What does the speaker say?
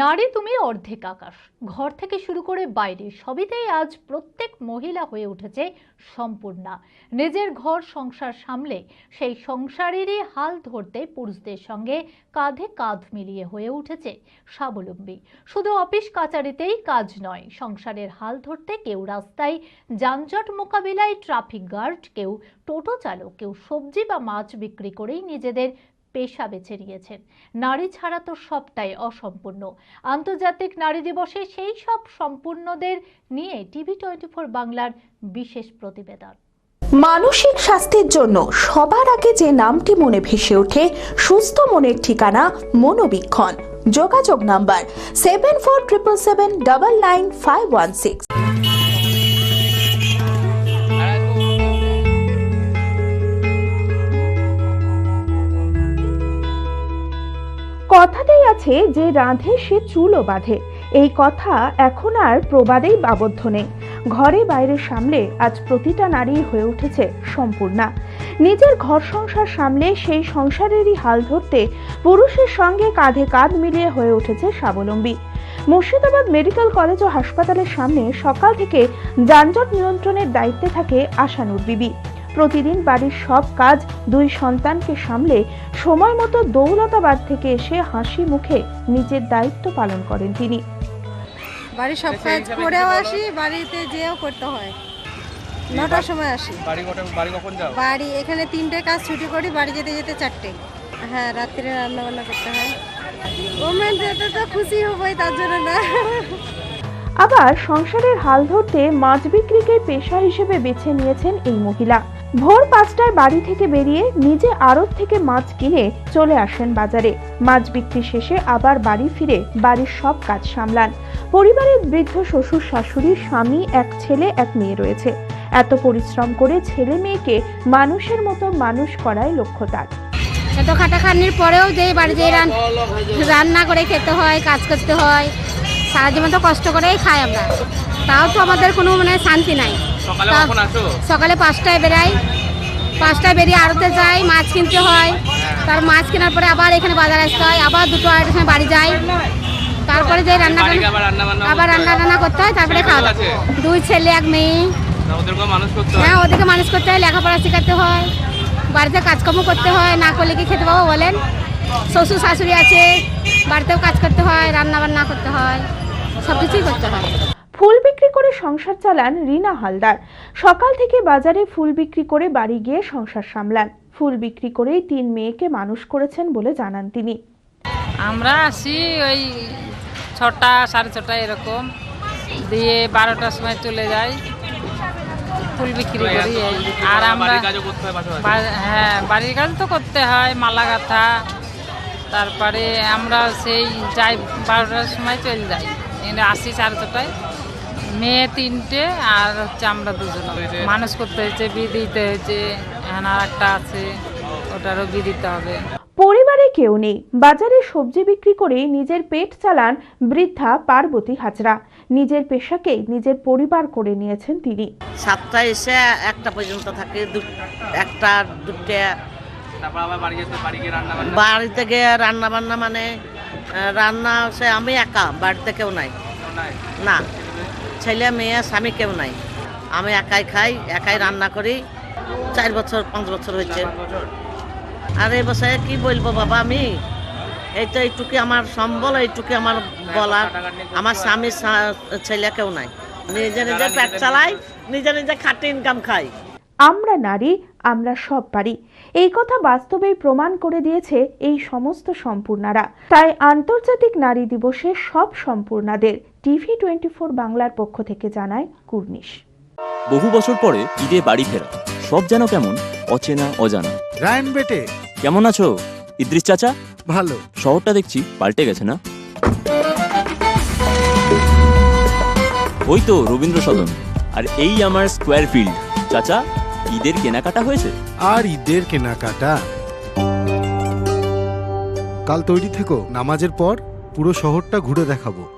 নারী তুমি অর্ধেক আকাশ। ঘর থেকে শুরু করে বাইরে সবিতেই আজ প্রত্যেক মহিলা হয়ে উঠেছে সম্পূর্ণা। নিজের ঘর সংসার সামলে, সেই সংসারেরই হাল ধরতে পুরুষদের সঙ্গে কাঁধে কাঁধ মিলিয়ে হয়ে উঠেছে স্বাবলম্বী। শুধু অফিস কাচারিতেই কাজ নয়, সংসারের হাল ধরতে কেউ রাস্তায় যানজট মোকাবিলায়, ট্রাফিক গার্ড, কেউ টোটো চালক, কেউ সবজি বা মাছ বিক্রি করেই নিজেদের পেশা বেছে নিয়েছেন। নারী ছাড়া তো সবটাই অসম্পূর্ণ। আন্তর্জাতিক নারী দিবসে সেই সব সম্পূর্ণদের নিয়ে টিভি টোয়েন্টি ফোর বাংলার বিশেষ প্রতিবেদন। মানসিক স্বাস্থ্যের জন্য সবার আগে যে নামটি মনে ভেসে ওঠে, সুস্থ মনের ঠিকানা মনোবীক্ষণ। যোগাযোগ number seven four triple seven double nine five one six কথাতেই আছে যে রাঁধে সে চুলও বাঁধে। এই কথা এখন আর প্রবাদেই আবদ্ধ নেই। ঘরে বাইরে সামলে আজ প্রতিটা নারী হয়ে উঠেছে সম্পূর্ণা। নিজের ঘর সংসার সামলে সেই সংসারেরই হাল ধরতে পুরুষের সঙ্গে কাঁধে কাঁধ মিলিয়ে হয়ে উঠেছে স্বাবলম্বী। মুর্শিদাবাদ মেডিকেল কলেজ ও হাসপাতালের সামনে সকাল থেকে যানজট নিয়ন্ত্রণের দায়িত্বে থাকে আশানুর বিবি। প্রতিদিন বাড়ির সব কাজ দুই সন্তানকে সামলে সময় মতো দৌলতাবাদ থেকে এসে হাসি মুখে নিজের দায়িত্ব পালন করেন তিনি। বাড়ির সব কাজ করেও আসি বাড়িতে যেও করতে হয়। নটার সময় আসি। বাড়ি বাড়ি কখন যাও? বাড়ি এখানে তিনটে কাজ ছুটি করি বাড়ি যেতে যেতে চারটে। হ্যাঁ রাত্রে রান্না বান্না করতে হয়। ওমেন যেতে তো খুশি হবই তার জন্য না। আবার সংসারের হাল ধরতে মাছ বিক্রিকে পেশা হিসেবে বেছে নিয়েছেন এই মহিলা। ভোর পাঁচটায় বাড়ি থেকে বেরিয়ে নিজে আড়ত থেকে মাছ কিনে চলে আসেন বাজারে। মাছ বিক্রি শেষে আবার বাড়ি ফিরে বাড়ির সব কাজ সামলান। পরিবারের বৃদ্ধ শ্বশুর শাশুড়ি, স্বামী, এক ছেলে, এক মেয়ে রয়েছে। এত পরিশ্রম করে ছেলে মেয়েকে মানুষের মতো মানুষ করাই লক্ষ্য তার। এত খাটাখাটনির পরেও যে বাড়িতে রান- রান্না করে খেতে হয়, কাজ করতে হয় সারা জীবন তো কষ্ট করেই খাই আমরা। তাও তো আমাদের কোনো মানে শান্তি নাই। সকালে পাঁচটায় বেরাই। পাঁচটায় বেরিয়ে আড়তে যাই মাছ কিনতে হয়। তার মাছ কেনার পরে আবার এখানে বাজার আসতে হয়। আবার দুটো আড়াইটার সময় বাড়ি যাই। তারপরে যে রান্না আবার রান্না টান্না করতে হয়। তারপরে খাওয়া? দুই ছেলে এক মেয়ে। হয়? হ্যাঁ ওদেরকে মানুষ করতে হয় লেখাপড়া শেখাতে হয়। বাড়িতে কাজকর্ম করতে হয় না করলে কি খেতে পাবো বলেন? শ্বশুর শাশুড়ি আছে বাড়িতেও কাজ করতে হয় রান্না বান্না করতে হয় সব কিছুই করতে হয়। ফুল বিক্রি করে সংসার চালান রিনা হালদার। সকাল থেকে বাজারে ফুল বিক্রি করে বাড়ি গিয়ে সংসার সামলান। ফুল বিক্রি করেই তিন মেয়েকে মানুষ করেছেন বলে জানান তিনি। আমরা আসি ওই ছটা সাড়ে ছটা এরকম। দিয়ে বারোটার সময় চলে যাই। ফুল বিক্রি করি আর আমরা বাড়ির কাজও করতে হয় হ্যাঁ বাড়ির কাজ তো করতে হয় মালা গাঁথা। তারপরে আমরা সেই যাই বারোটার সময় চলে যাই। আসি সাড়ে ছটায়। মেয়ে তিনটে আর হচ্ছে আমরা দুজন। মানুষ করতে হয়েছে বিয়ে দিতে হয়েছে আর একটা আছে ওটারও বিয়ে দিতে হবে। পরিবারে কেউ নেই। বাজারে সবজি বিক্রি করে নিজের পেট চালান বৃদ্ধা পার্বতী হাজরা। নিজের পেশাকেই নিজের পরিবার করে নিয়েছেন তিনি। সাতটায় এসে একটা পর্যন্ত থাকে দু- একটা দুটা তারপর আবার বাড়ি যেতে বাড়ি গিয়ে রান্না বান্না? বাড়িতে গিয়ে রান্না বান্না মানে রান্না সে আমি একা বাড়িতে কেউ নাই? না। ছেলে মেয়ে, স্বামী কেউ নাই। আমি একাই খাই, একাই রান্না করি। চার বছর, পাঁচ বছর হয়েছে। আর এই বছরে কি বলব বাবা আমি? এই তো এইটুকু আমার সম্বল, এইটুকু আমার বলার। আমার স্বামী ছেলে কেউ নাই। নিজে নিজে পেট চালাই, নিজে নিজে খাটে ইনকাম খাই। আমরা নারী, আমরা সব পারি। এই কথা বাস্তবেই প্রমাণ করে দিয়েছে এই সমস্ত সম্পূর্ণারা। তাই আন্তর্জাতিক নারী দিবসে সব সম্পূর্ণাদের টিভি টোয়েন্টি ফোর বাংলার পক্ষ থেকে জানায় কুর্নিশ। বহু বছর পরে ঈদে বাড়ি ফেরা। সব যেন কেমন অচেনা অজানা। রায়ন বেটে। কেমন আছো ইদ্রিস চাচা? ভালো। শহরটা দেখছি পাল্টে গেছে না? ওই তো রবীন্দ্র সদন আর এই আমার স্কোয়ার ফিল্ড। চাচা ঈদের কেনাকাটা হয়েছে? আর ঈদের কেনাকাটা? কাল তৈরি থেকো নামাজের পর পুরো শহরটা ঘুরে দেখাবো।